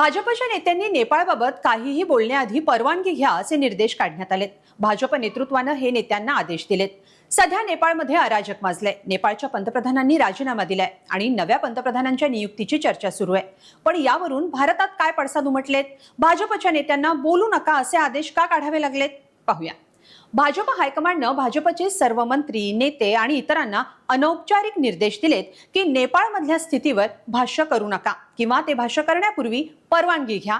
भाजपच्या नेत्यांनी नेपाळबाबत काहीही बोलण्याआधी परवानगी घ्या असे निर्देश काढण्यात आलेत. भाजप नेतृत्वानं हे नेत्यांना आदेश दिलेत. सध्या नेपाळमध्ये अराजक माजलंय. नेपाळच्या पंतप्रधानांनी राजीनामा दिलाय आणि नव्या पंतप्रधानांच्या नियुक्तीची चर्चा सुरू आहे. पण यावरून भारतात काय पडसाद उमटलेत? भाजपच्या नेत्यांना बोलू नका असे आदेश का काढावे लागलेत? पाहूया. भाजप हायकमांडनं भाजपचे सर्व मंत्री नेते आणि इतरांना अनौपचारिक निर्देश दिलेत की नेपाळमधल्या स्थितीवर भाष्य करू नका किंवा ते भाष्य करण्यापूर्वी परवानगी घ्या.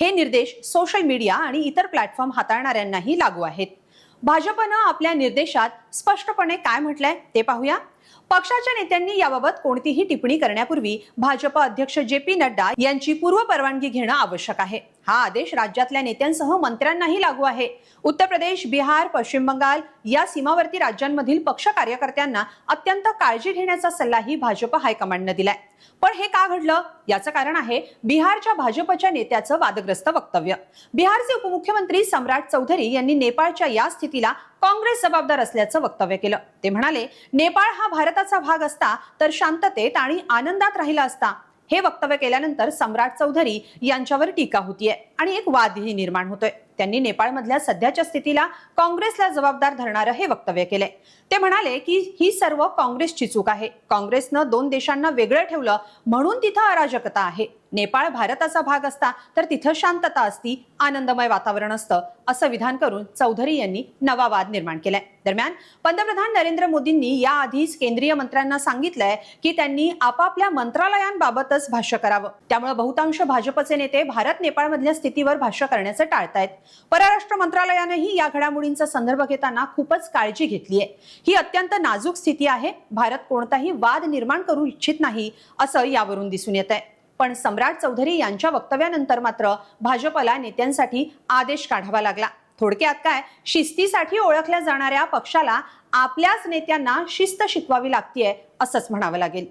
हे निर्देश सोशल मीडिया आणि इतर प्लॅटफॉर्म हाताळणाऱ्यांनाही लागू आहेत. भाजपनं आपल्या निर्देशात स्पष्टपणे काय म्हटलंय ते पाहूया. पक्षाच्या नेत्यांनी याबाबत कोणतीही टिप्पणी करण्यापूर्वी भाजप अध्यक्ष जे पी नड्डा यांची पूर्व परवानगी घेणं आवश्यक आहे. हा आदेश राज्यातल्या नेत्यांसह मंत्र्यांनाही लागू आहे. उत्तर प्रदेश बिहार पश्चिम बंगाल या सीमावर्ती राज्यांमधील पक्ष कार्यकर्त्यांना अत्यंत काळजी घेण्याचा सल्लाही भाजप हायकमांडनं दिलाय. पण हे का घडलं? याचं कारण आहे बिहारच्या भाजपच्या नेत्याचं वादग्रस्त वक्तव्य. बिहारचे उपमुख्यमंत्री सम्राट चौधरी यांनी नेपाळच्या या स्थितीला काँग्रेस जबाबदार असल्याचं वक्तव्य केलं. ते म्हणाले नेपाळ हा भारताचा भाग असता तर शांततेत आणि आनंदात राहिला असता. हे वक्तव्य केल्यानंतर सम्राट चौधरी यांच्यावर टीका होतीये आणि एक वादही निर्माण होतोय. त्यांनी नेपाळमधल्या सध्याच्या स्थितीला काँग्रेसला जबाबदार धरणारं हे वक्तव्य केलंय. ते म्हणाले की ही सर्व काँग्रेसची चूक आहे. काँग्रेसनं दोन देशांना वेगळं ठेवलं म्हणून तिथं अराजकता आहे. नेपाळ भारताचा भाग असता तर तिथं शांतता असती आनंदमय वातावरण असतं असं विधान करून चौधरी यांनी नवा वाद निर्माण केलाय. दरम्यान पंतप्रधान नरेंद्र मोदींनी याआधीच केंद्रीय मंत्र्यांना सांगितलंय की त्यांनी आपापल्या मंत्रालयांबाबतच भाष्य करावं. त्यामुळे बहुतांश भाजपचे नेते भारत नेपाळमधल्या स्थितीवर भाष्य करण्याचं टाळतायत. परराष्ट्र मंत्रालयानेही या घडामोडींचा संदर्भ घेताना खूपच काळजी घेतली आहे. ही अत्यंत नाजूक स्थिती आहे. भारत कोणताही वाद निर्माण करू इच्छित नाही असं यावरून दिसून येत आहे पण सम्राट चौधरी यांच्या वक्तव्यानंतर मात्र भाजपला नेत्यांसाठी आदेश काढावा लागला. थोडक्यात काय? शिस्तीसाठी ओळखल्या जाणाऱ्या पक्षाला आपल्याच नेत्यांना शिस्त शिकवावी लागतीये असंच म्हणावं लागेल.